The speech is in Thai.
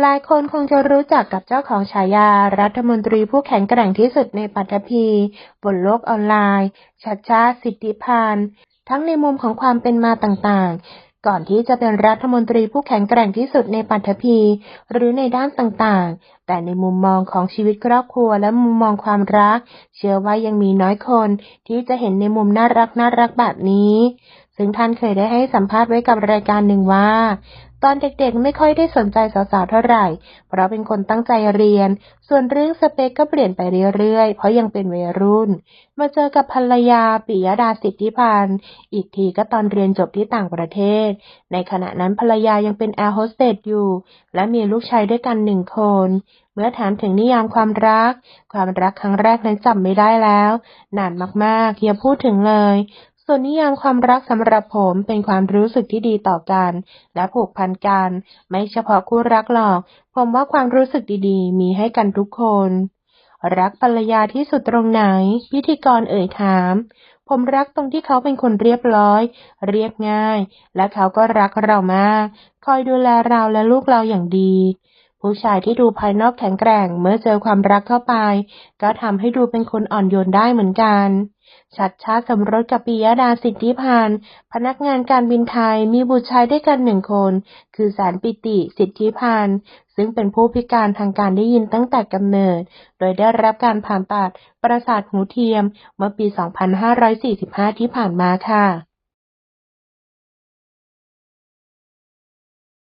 หลายคนคงจะรู้จักกับเจ้าของฉายา รัฐมนตรีผู้แข็งแกร่งที่สุดในปัตภีบนโลกออนไลน์ชัดชาสิทธิพันธ์ทั้งในมุมของความเป็นมาต่างๆ ก่อนที่จะเป็นรัฐมนตรีผู้แข็งแกร่งที่สุดในปัตภีหรือในด้านต่างๆ แต่ในมุมมองของชีวิตครอบครัวและมุมมองความรัก เชื่อว่ายังมีน้อยคนที่จะเห็นในมุมน่ารักน่ารักแบบนี้ซึ่งท่านเคยได้ให้สัมภาษณ์ไว้กับรายการหนึ่งว่า ตอนเด็กๆไม่ค่อยได้สนใจสาวๆเท่าไหร่ เพราะเป็นคนตั้งใจเรียน ส่วนเรื่องสเปคก็เปลี่ยนไปเรื่อยๆ เพราะยังเป็นวัยรุ่น มาเจอกับภรรยาปิยดาสิทธิพันธ์ อีกทีก็ตอนเรียนจบที่ต่างประเทศ ในขณะนั้นภรรยายังเป็นแอร์โฮสเตสอยู่ และมีลูกชายด้วยกันหนึ่งคน เมื่อถามถึงนิยามความรัก ความรักครั้งแรกนั้นจำไม่ได้แล้ว นานมากๆอย่าพูดถึงเลย ส่วนนิยามความรักสำหรับผมเป็นความรู้สึกที่ดีต่อกัน และผูกพันกัน ไม่เฉพาะคู่รักหรอก ผมว่าความรู้สึกดีๆ มีให้กันทุกคน รักภรรยาที่สุดตรงไหน พิธีกรเอ่ยถาม ผมรักตรงที่เขาเป็นคนเรียบร้อย เรียบง่าย และเขาก็รักเรามาก คอยดูแลเราและลูกเราอย่างดี ผู้ชายที่ดูภายนอกแข็งแกร่งเมื่อเจอความรักเข้าไป ก็ทำให้ดูเป็นคนอ่อนโยนได้เหมือนกัน ชัดชาติสมรสกับปิยดาสิทธิพันธ์พนักงานการบินไทยมีบุตรชายด้วยกันหนึ่งคน คือแสนปิติสิทธิพันธ์ซึ่งเป็นผู้พิการทางการได้ยินตั้งแต่กำเนิด โดยได้รับการผ่าตัดประสาทหูเทียมเมื่อปี 2545 ที่ผ่านมาค่ะ